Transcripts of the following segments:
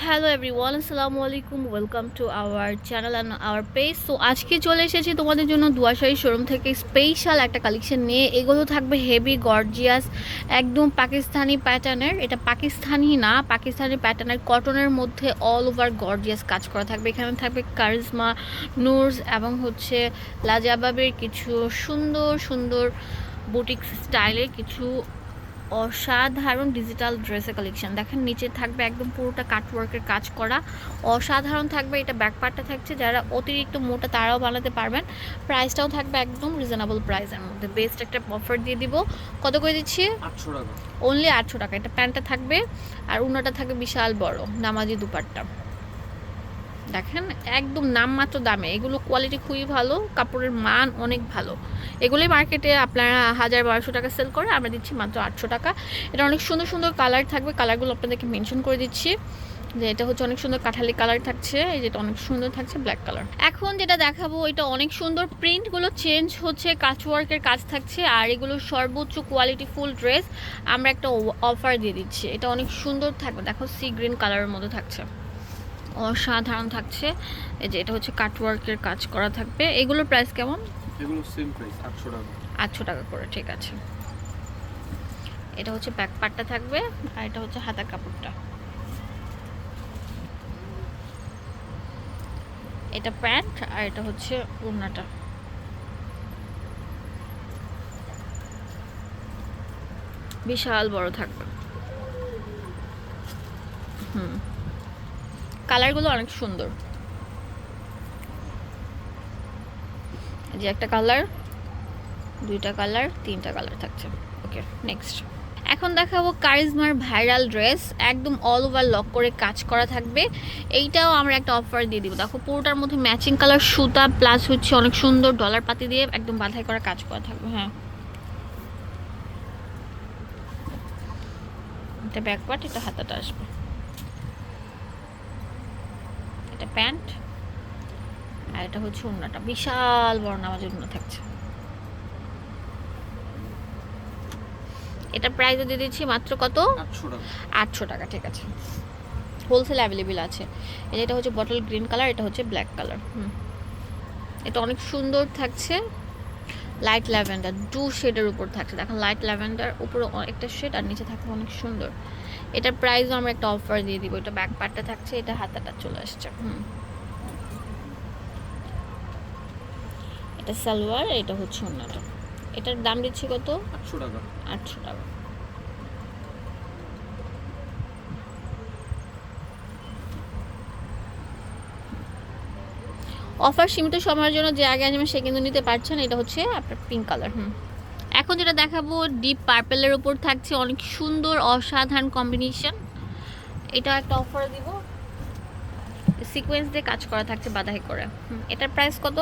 Hello everyone আসসালামু আলাইকুম welcome to our channel and our page so আজকে চলে এসেছি তোমাদের জন্য দুয়াশাহী শোরুম থেকে স্পেশাল একটা কালেকশন নিয়ে। এগুলো থাকবে হেভি গর্জিয়াস একদম পাকিস্তানি প্যাটার্নের এটা পাকিস্তানি না, পাকিস্তানি প্যাটার্নের কটনের মধ্যে অল ওভার গর্জিয়াস কাজ করা থাকবে। এখানে থাকবে কারিজমা, নুরস এবং হচ্ছে লাজাবাবের কিছু সুন্দর সুন্দর বুটিক স্টাইলের কিছু অসাধারণ ডিজিটাল ড্রেসের কালেকশন দেখেন নিচে থাকবে একদম পুরোটা কাটওয়ার্কের কাজ করা। অসাধারণ থাকবে এটা ব্যাকপার্টটা থাকছে। যারা অতিরিক্ত মোটা তারাও বানাতে পারবেন। প্রাইসটাও থাকবে একদম রিজনেবল প্রাইসের মধ্যে। বেস্ট একটা অফার দিয়ে দিব। কত করে দিচ্ছি? আটশো টাকা। অনলি আটশো টাকা। এটা প্যান্টটা থাকবে আর উনাটা থাকবে বিশাল বড় নামাজি দুপাট্টা। দেখেন, একদম নামমাত্র দামে। এগুলো কোয়ালিটি খুবই ভালো, কাপড়ের মান অনেক ভালো। এগুলোই মার্কেটে আপনারা হাজার বারোশো টাকা সেল করে, আমরা দিচ্ছি মাত্র আটশো টাকা। এটা অনেক সুন্দর সুন্দর কালার থাকবে। কালারগুলো আপনাদেরকে মেনশন করে দিচ্ছি, যে এটা হচ্ছে অনেক সুন্দর কাঠালি কালার থাকছে, এই যেটা অনেক সুন্দর থাকছে ব্ল্যাক কালার এখন যেটা দেখাবো, এটা অনেক সুন্দর প্রিন্টগুলো চেঞ্জ হচ্ছে কাচওয়ার্কের কাজ থাকছে, আর এগুলো সর্বোচ্চ কোয়ালিটি ফুল ড্রেস আমরা একটা অফার দিয়ে দিচ্ছি। এটা অনেক সুন্দর থাকবে। দেখো সি গ্রিন কালারের মধ্যে থাকছে। অসাধারণ থাকছে। এই যে এটা হচ্ছে কাটওয়ার্কের কাজ করা থাকবে। এগুলোর প্রাইস কেমন? এগুলো সেম প্রাইস আটশো টাকা। আটশো টাকা করে ঠিক আছে। এটা হচ্ছে ব্যাক পার্টটা থাকবে আর এটা হচ্ছে হাতার কাপড়টা। এটা প্যান্ট আর এটা হচ্ছে ওড়নাটা। বিশাল বড় থাকবে। হুম। কালারগুলো অনেক সুন্দর। যে একটা কালার, দুইটা কালার, তিনটা কালার থাকছে। ওকে নেক্সট এখন দেখাবো কারিজমার ভাইরাল ড্রেস, একদম অল ওভার লক করে কাজ করা থাকবে। এইটাও আমরা একটা অফার দিয়ে দিব। দেখো, পুরোটার মধ্যে ম্যাচিং কালার সুতা প্লাস হচ্ছে অনেক সুন্দর ডলার পাতি দিয়ে একদম বাধাই করা কাজ করা থাকবে হ্যাঁ। এটা ব্যাক পার্ট এটা হাতাটা আসবে। এটা প্যান্ট আর এটা হচ্ছে ওড়নাটা। বিশাল বড় নামাজের ওড়না থাকছে। এটা প্রাইস দিয়ে দিচ্ছি মাত্র কত? আটশো টাকা। ঠিক আছে। হোলসেল অ্যাভেলেবেল আছে। এটা হচ্ছে বটল গ্রিন কালার এটা হচ্ছে ব্ল্যাক কালার হুম। এটা অনেক সুন্দর থাকছে। লাইট ল্যাভেন্ডার দু শেডের উপর থাকছে। দেখেন লাইট ল্যাভেন্ডার উপরে একটা শেড আর নিচে থাকবে অনেক সুন্দর। এটার প্রাইসও আমরা একটা অফার দিয়ে দিব। এটা ব্যাক পার্টটা থাকছে এটা হাতাটা চলে আসছে। হুম। এটা সালোয়ার এটা হচ্ছে অন্যটা এটার দাম দিচ্ছি কত? আটশো টাকা। আটশো টাকা। অফার সীমিত সময়ের জন্য যে আগে আসবেন সে কিন্তু নিতে পারছেন এটা হচ্ছে আপনার পিঙ্ক কালার হুম। এখন যেটা দেখাবো ডিপ পার্পেলের উপর থাকছে অনেক সুন্দর অসাধারণ কম্বিনেশন এটা একটা অফার দিব। সিকোয়েন্স দিয়ে কাজ করা থাকছে বাধাই করে। হুম, এটার প্রাইস কত?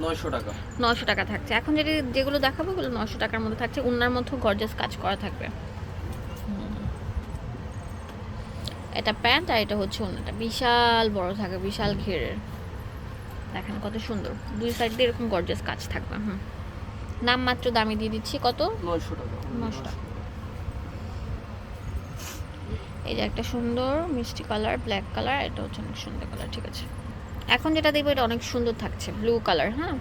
নয়শো টাকা। নশো টাকা থাকছে। এখন যেটা যেগুলো দেখাবো ওগুলো নশো টাকার মধ্যে থাকছে। উন্নার মতো গর্জাস কাজ করা থাকবে। এটা প্যান্ট আর এটা হচ্ছে অন্যটা বিশাল বড় থাকে বিশাল ঘেরের। দেখেন কত সুন্দর। দুই সাইড দিয়ে এরকম গর্জাস কাজ থাকবে। হুম। নাম মাত্র দামি দিয়ে দিচ্ছি কত? নয়শো টাকা। নয়শো টাকা। এই যে একটা সুন্দর মিষ্টি কালার ব্ল্যাক কালার এটা হচ্ছে অনেক সুন্দর কালার ঠিক আছে। এখন যেটা দেখব এটা অনেক সুন্দর থাকছে ব্লু কালার হ্যাঁ?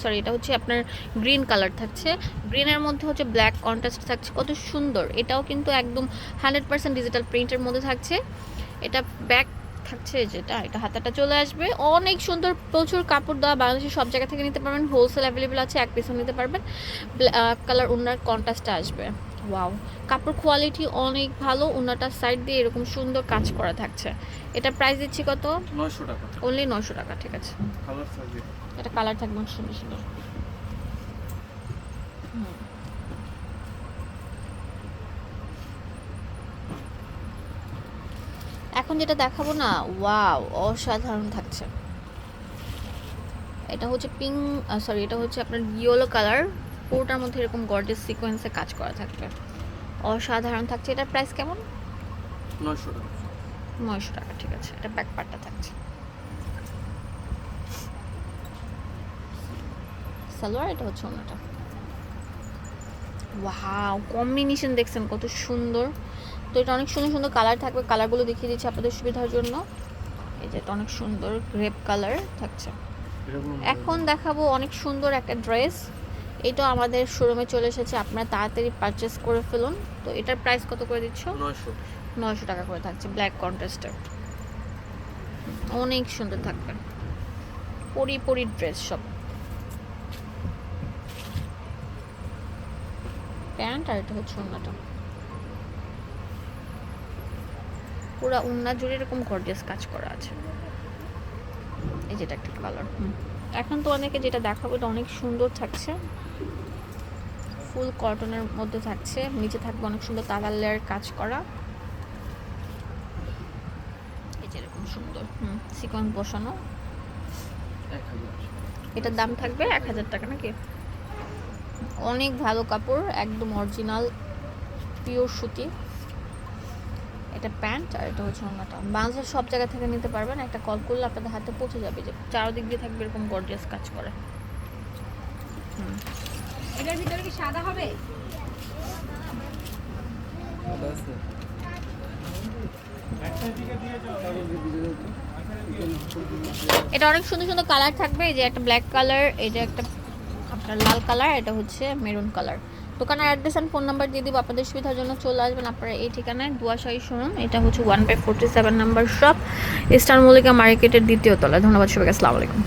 সরি এটা হচ্ছে আপনার গ্রিন কালার থাকছে। গ্রিনের মধ্যে হচ্ছে ব্ল্যাক কন্ট্রাস্ট থাকছে কত সুন্দর। এটাও কিন্তু একদম হান্ড্রেড পার্সেন্ট ডিজিটাল প্রিন্টের মধ্যে থাকছে। এটা ব্যাক থাকছে যেটা এটা হাতাটা চলে আসবে। অনেক সুন্দর প্রচুর কাপড় দেওয়া বাংলাদেশের সব জায়গা থেকে নিতে পারবেন। হোলসেল অ্যাভেলেবেল আছে এক পিসও নিতে পারবেন। ব্ল্যাক কালার ওনার কন্ট্রাস্টটা আসবে। ওয়াও কাপড় কোয়ালিটি অনেক ভালো ওনাটার সাইড দিয়ে এরকম সুন্দর কাজ করা থাকছে। এটা প্রাইস দিচ্ছি কত? নয়শো টাকা অনলি নশো টাকা ঠিক আছে। এটা কালার থাকবে সুন্দর সুন্দর। হুম। এখন যেটা দেখাবো না ওয়াও অসাধারণ থাকছে। এটা হচ্ছে পিঙ্ক সরি এটা হচ্ছে আপনার ইয়েলো কালার পুরোটার মধ্যে এরকম গর্জেস সিকোয়েন্সে কাজ করা থাকবে। অসাধারণ থাকছে। এটার প্রাইস কেমন? নয়শো টাকা। নয়শো টাকা ঠিক আছে। এটা ব্যাক পার্টটা থাকছে। সালোয়ার এটা হচ্ছে অন্যটা। ওয়াও কম্বিনেশন দেখছেন কত সুন্দর। তো এটা অনেক সুন্দর সুন্দর কালার থাকবে। কালারগুলো দেখিয়ে দিচ্ছি আপনাদের সুবিধার জন্য। এই যে এটা অনেক সুন্দর গ্রেপ কালার থাকছে। এখন দেখাবো অনেক সুন্দর একটা ড্রেস এটা আমাদের শোরুমে চলে এসেছে। আপনারা তাড়াতাড়ি পারচেস করে ফেলুন। তো এটার প্রাইস কত করে দিচ্ছ? নয়শো। নয়শো টাকা করে থাকছে ব্ল্যাক কন্ট্রাস্টের অনেক সুন্দর থাকবে। পরি পরি ড্রেস সব। প্যান্ট আর এটা হচ্ছে উন্নাটা পুরো উন্না জুড়ে এরকম গর্জিয়াস কাজ করা আছে। এই যেটা একটা কালার এখন তো অনেকে যেটা দেখাবো, এটা অনেক সুন্দর থাকছে। ফুল কটনের মধ্যে থাকছে। নিচে থাকবে অনেক সুন্দর তাগার লেয়ার কাজ করা। এই যে এরকম সুন্দর। হুম সিকোয়েন্স বসানো। এটার দাম থাকবে এক হাজার টাকা নাকি? অনেক ভালো কাপড়, একদম অরিজিনাল পিওর সুতি। এটা প্যান্ট আর এটা হচ্ছে অন্যটা। বাংলাদেশের সব জায়গা থেকে নিতে পারবেন একটা কল করলে আপনাদের হাতে পৌঁছে যাবে যে চারদিক দিয়ে থাকবে এরকম গর্জিয়াস কাজ করে। হুম। এটার ভিতরে কি সাদা হবে? এটা অনেক সুন্দর সুন্দর কালার থাকবে এই যে একটা ব্ল্যাক কালার এই যে একটা আপনার লাল কালার এটা হচ্ছে মেরুন কালার দোকানের অ্যাড্রেস অ্যান্ড ফোন নাম্বার দিয়ে দিব, আপনাদের সুবিধার জন্য চলে আসবেন। আপনারা এই ঠিকানায় দুয়াশাই শোরুম, এটা হচ্ছে one by forty seven number shop Easter Mallika মার্কেটের দ্বিতীয় তলায় ধন্যবাদ সবাইকে, আসসালামু আলাইকুম।